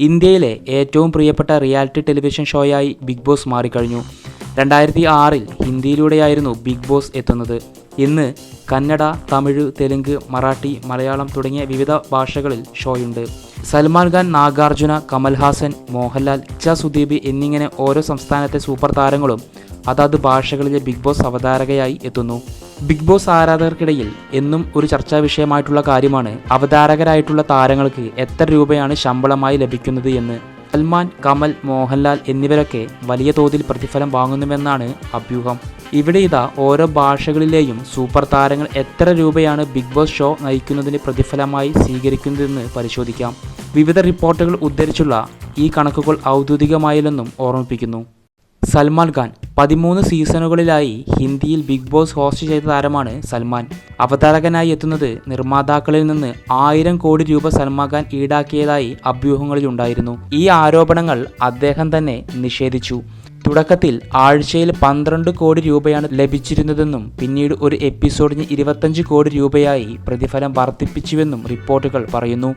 ഇന്ത്യയിലെ ഏറ്റവും പ്രിയപ്പെട്ട റിയാലിറ്റി ടെലിവിഷൻ ഷോയായി ബിഗ് ബോസ് മാറിക്കഴിഞ്ഞു. രണ്ടായിരത്തി ആറിൽ ഹിന്ദിയിലൂടെയായിരുന്നു ബിഗ് ബോസ് എത്തുന്നത്. ഇന്ന് കന്നഡ തമിഴ് തെലുങ്ക് മറാഠി മലയാളം തുടങ്ങിയ വിവിധ ഭാഷകളിൽ ഷോയുണ്ട്. സൽമാൻ ഖാൻ നാഗാർജുന കമൽഹാസൻ മോഹൻലാൽ ഇച്ച സുദീപ് എന്നിങ്ങനെ ഓരോ സംസ്ഥാനത്തെ സൂപ്പർ താരങ്ങളും അതാത് ഭാഷകളിലെ ബിഗ് ബോസ് അവതാരകയായി എത്തുന്നു. ബിഗ് ബോസ് ആരാധകർക്കിടയിൽ എന്നും ഒരു ചർച്ചാ വിഷയമായിട്ടുള്ള കാര്യമാണ്. അവതാരകരായിട്ടുള്ള താരങ്ങൾക്ക് എത്ര രൂപയാണ് ശമ്പളമായി ലഭിക്കുന്നത് എന്ന് സൽമാൻ കമൽ മോഹൻലാൽ എന്നിവരൊക്കെ വലിയ തോതിൽ പ്രതിഫലം വാങ്ങുന്നുവെന്നാണ് അഭ്യൂഹം. ഇവിടെ ഇതാ ഓരോ ഭാഷകളിലെയും സൂപ്പർ താരങ്ങൾ എത്ര രൂപയാണ് ബിഗ് ബോസ് ഷോ നയിക്കുന്നതിന് പ്രതിഫലമായി സ്വീകരിക്കുന്നതെന്ന് പരിശോധിക്കാം. വിവിധ റിപ്പോർട്ടുകൾ ഉദ്ധരിച്ചുള്ള ഈ കണക്കുകൾ ഔദ്യോഗികമായില്ലെന്നും ഓർമ്മിപ്പിക്കുന്നു. സൽമാൻ ഖാൻ. പതിമൂന്ന് സീസണുകളിലായി ഹിന്ദിയിൽ ബിഗ് ബോസ് ഹോസ്റ്റ് ചെയ്ത താരമാണ് സൽമാൻ. അവതാരകനായി എത്തുന്നത് നിർമ്മാതാക്കളിൽ നിന്ന് ആയിരം കോടി രൂപ സൽമാൻ ഖാൻ ഈടാക്കിയതായി അഭ്യൂഹങ്ങളിലുണ്ടായിരുന്നു. ഈ ആരോപണങ്ങൾ അദ്ദേഹം തന്നെ നിഷേധിച്ചു. തുടക്കത്തിൽ ആഴ്ചയിൽ പന്ത്രണ്ട് കോടി രൂപയാണ് ലഭിച്ചിരുന്നതെന്നും പിന്നീട് ഒരു എപ്പിസോഡിന് ഇരുപത്തഞ്ച് കോടി രൂപയായി പ്രതിഫലം വർദ്ധിപ്പിച്ചുവെന്നും റിപ്പോർട്ടുകൾ പറയുന്നു.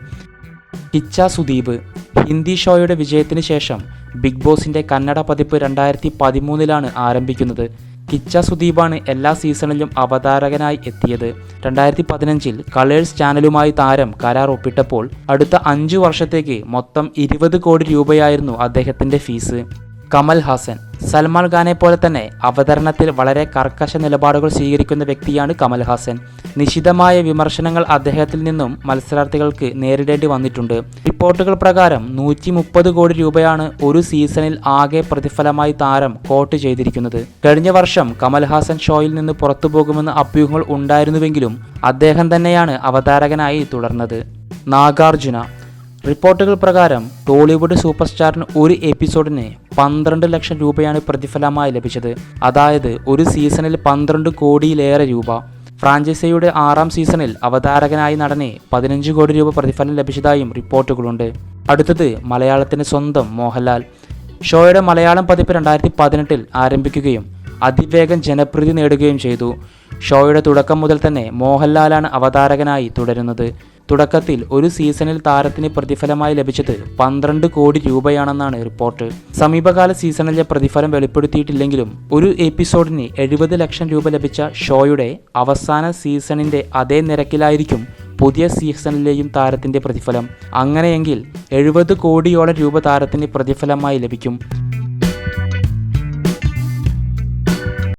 കിച്ച സുദീപ് ഹിന്ദി ഷോയുടെ വിജയത്തിന് ശേഷം ബിഗ് ബോസിന്റെ കന്നഡ പതിപ്പ് രണ്ടായിരത്തി പതിമൂന്നിലാണ് ആരംഭിക്കുന്നത്. കിച്ച സുദീപാണ് എല്ലാ സീസണിലും അവതാരകനായി എത്തിയത്. രണ്ടായിരത്തി പതിനഞ്ചിൽ കളേഴ്സ് ചാനലുമായി താരം കരാർ ഒപ്പിട്ടപ്പോൾ അടുത്ത അഞ്ചു വർഷത്തേക്ക് മൊത്തം ഇരുപത് കോടി രൂപയായിരുന്നു അദ്ദേഹത്തിന്റെ ഫീസ്. കമൽ ഹാസൻ. സൽമാൻ ഖാനെ പോലെ തന്നെ അവതരണത്തിൽ വളരെ കർക്കശ നിലപാടുകൾ സ്വീകരിക്കുന്ന വ്യക്തിയാണ് കമൽ ഹാസൻ. നിശിതമായ വിമർശനങ്ങൾ അദ്ദേഹത്തിൽ നിന്നും മത്സരാർത്ഥികൾക്ക് നേരിടേണ്ടി വന്നിട്ടുണ്ട്. റിപ്പോർട്ടുകൾ പ്രകാരം നൂറ്റി മുപ്പത് കോടി രൂപയാണ് ഒരു സീസണിൽ ആകെ പ്രതിഫലമായി താരം കോട്ട് ചെയ്തിരിക്കുന്നത്. കഴിഞ്ഞ വർഷം കമൽ ഹാസൻ ഷോയിൽ നിന്ന് പുറത്തു പോകുമെന്ന് അഭ്യൂഹങ്ങൾ ഉണ്ടായിരുന്നുവെങ്കിലും അദ്ദേഹം തന്നെയാണ് അവതാരകനായി തുടർന്നത്. നാഗാർജുന. റിപ്പോർട്ടുകൾ പ്രകാരം ടോളിവുഡ് സൂപ്പർ സ്റ്റാറിന് ഒരു എപ്പിസോഡിന് പന്ത്രണ്ട് ലക്ഷം രൂപയാണ് പ്രതിഫലമായി ലഭിച്ചത്. അതായത് ഒരു സീസണിൽ പന്ത്രണ്ട് കോടിയിലേറെ രൂപ. ഫ്രാഞ്ചൈസിയുടെ ആറാം സീസണിൽ അവതാരകനായി നടനെ പതിനഞ്ച് കോടി രൂപ പ്രതിഫലം ലഭിച്ചതായും റിപ്പോർട്ടുകളുണ്ട്. അടുത്തത് മലയാളത്തിന് സ്വന്തം മോഹൻലാൽ. ഷോയുടെ മലയാളം പതിപ്പ് രണ്ടായിരത്തി പതിനെട്ടിൽ ആരംഭിക്കുകയും അതിവേഗം ജനപ്രീതി നേടുകയും ചെയ്തു. ഷോയുടെ തുടക്കം മുതൽ തന്നെ മോഹൻലാലാണ് അവതാരകനായി തുടരുന്നത്. തുടക്കത്തിൽ ഒരു സീസണിൽ താരത്തിന് പ്രതിഫലമായി ലഭിച്ചത് പന്ത്രണ്ട് കോടി രൂപയാണെന്നാണ് റിപ്പോർട്ട്. സമീപകാല സീസണിലെ പ്രതിഫലം വെളിപ്പെടുത്തിയിട്ടില്ലെങ്കിലും ഒരു എപ്പിസോഡിന് എഴുപത് ലക്ഷം രൂപ ലഭിച്ച ഷോയുടെ അവസാന സീസണിന്റെ അതേ നിരക്കിലായിരിക്കും പുതിയ സീസണിലെയും താരത്തിന്റെ പ്രതിഫലം. അങ്ങനെയെങ്കിൽ എഴുപത് കോടിയോളം രൂപ താരത്തിന് പ്രതിഫലമായി ലഭിക്കും.